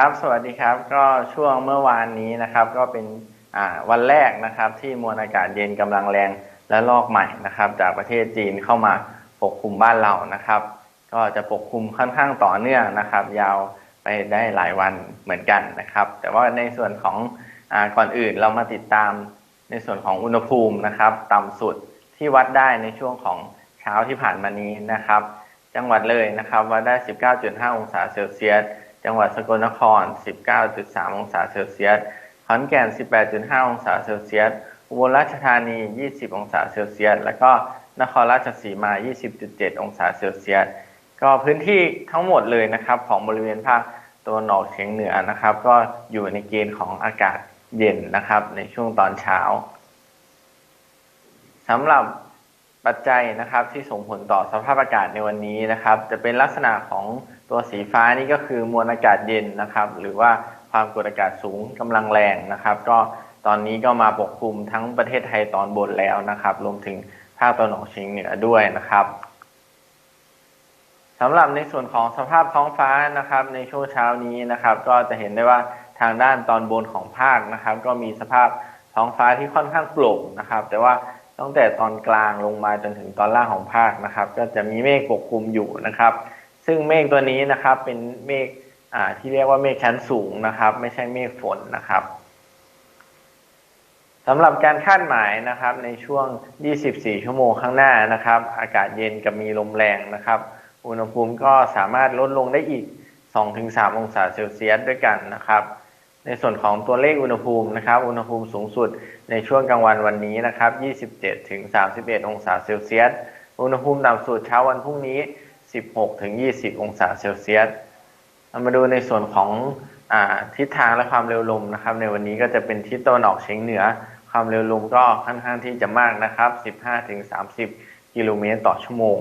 ครับ สวัสดีครับ ก็ช่วงเมื่อวานนี้นะครับ ก็เป็นวันแรกนะครับ ที่มวลอากาศเย็นกำลังแรงและลอกใหม่นะครับ จากประเทศจีนเข้ามาปกคลุมบ้านเรานะครับ ก็จะปกคลุมค่อนข้างต่อเนื่องนะครับ ยาวไปได้หลายวันเหมือนกันนะครับ แต่ว่าในส่วนของอก่อนอื่นเรามาติดตามในส่วนของอุณหภูมินะครับ ต่ำสุดที่วัดได้ในช่วงของเช้าที่ผ่านมานี้นะครับ จังหวัดเลยนะครับวัดได้ 19.5 องศาเซลเซียส จังหวัดสกลนคร 19.3 องศาเซลเซียส ขอนแก่น 18.5 องศาเซลเซียส อุบลราชธานี 20 องศาเซลเซียส แล้วก็นครราชสีมา 20.7 องศาเซลเซียส ก็พื้นที่ทั้งหมดเลยนะครับของบริเวณภาคตะวันออกเฉียงเหนือนะครับ ก็อยู่ในเกณฑ์ของอากาศเย็นนะครับ ในช่วงตอนเช้าสำหรับปัจจัยนะครับที่ส่งผลต่อสภาพอากาศในวันนี้นะครับ จะเป็นลักษณะของ ตัวสีฟ้านี่ก็คือมวลอากาศเย็นนะครับ หรือว่าความกดอากาศสูงกำลังแรงนะครับ ก็ตอนนี้ก็มาปกคลุมทั้งประเทศไทยตอนบนแล้วนะครับ รวมถึงภาคตะวันออกเฉียงเหนือด้วยนะครับสำหรับในส่วนของสภาพท้องฟ้านะครับ ในช่วงเช้านี้นะครับ ก็จะเห็นได้ว่าทางด้านตอนบนของภาคนะครับ ก็มีสภาพท้องฟ้าที่ค่อนข้างโปร่งนะครับ แต่ว่าตั้งแต่ตอนกลางลงมาจนถึงตอนล่างของภาคนะครับ ก็จะมีเมฆปกคลุมอยู่นะครับ ซึ่งเมฆตัวนี้นะครับเป็นเมฆอ่าที่เรียกว่าเมฆชั้นสูงนะครับ ไม่ใช่เมฆฝนนะครับสำหรับการคาดหมายนะครับในช่วง 24 ชั่วโมงข้างหน้านะครับ อากาศเย็นกับมีลมแรงนะครับ อุณหภูมิก็สามารถลดลงได้อีก 2-3 องศาเซลเซียสด้วยกันนะครับ ในส่วนของตัวเลขอุณหภูมินะครับ อุณหภูมิสูงสุดในช่วงกลางวันวันนี้นะครับ 27-31 องศาเซลเซียส อุณหภูมิต่ำสุดเช้าวันพรุ่งนี้ 16ถึง20 องศาเซลเซียสเรามาดูในส่วนของอทิศทางและความเร็วลมนะครับ ในวันนี้ก็จะเป็นทิศตะวันออกเฉียงเหนือ ความเร็วลมก็ค่อนข้างที่จะมากนะครับ 15ถึง30 กิโลเมตรต่อชั่วโมง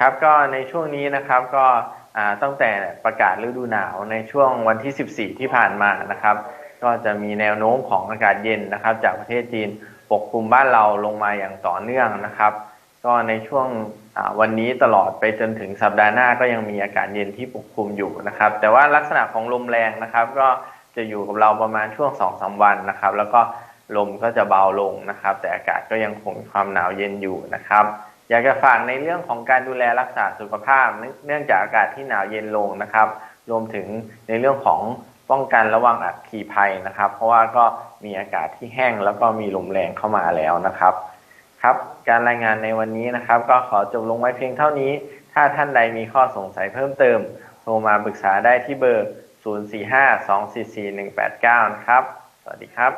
ครับก็ในช่วงนี้นะครับก็ตั้งแต่ประกาศฤดูหนาวในช่วงวันที่ 14 ที่ผ่านมานะครับ ก็จะมีแนวโน้มของอากาศเย็นนะครับ จากประเทศจีนปกคลุมบ้านเราลงมาอย่างต่อเนื่องนะครับ ก็ในช่วงวันนี้ตลอดไปจนถึงสัปดาห์หน้าก็ยังมีอากาศเย็นที่ปกคลุมอยู่นะครับ แต่ว่าลักษณะของลมแรงนะครับ ก็จะอยู่กับเราประมาณช่วง2-3วันนะครับ แล้วก็ลมก็จะเบาลงนะครับ แต่อากาศก็ยังคงความหนาวเย็นอยู่นะครับ อยากจะฝากในเรื่องของการดูแลรักษาสุขภาพ เนื่องจากอากาศที่หนาวเย็นลงนะครับ รวมถึงในเรื่องของป้องกันระวังอัคคีภัยนะครับ เพราะว่าก็มีอากาศที่แห้งแล้วก็มีลมแรงเข้ามาแล้วนะครับ ครับ การรายงานในวันนี้นะครับ ก็ขอจบลงไว้เพียงเท่านี้ ถ้าท่านใดมีข้อสงสัยเพิ่มเติม โทรมาปรึกษาได้ที่เบอร์ 045-244-189 นะครับ สวัสดีครับ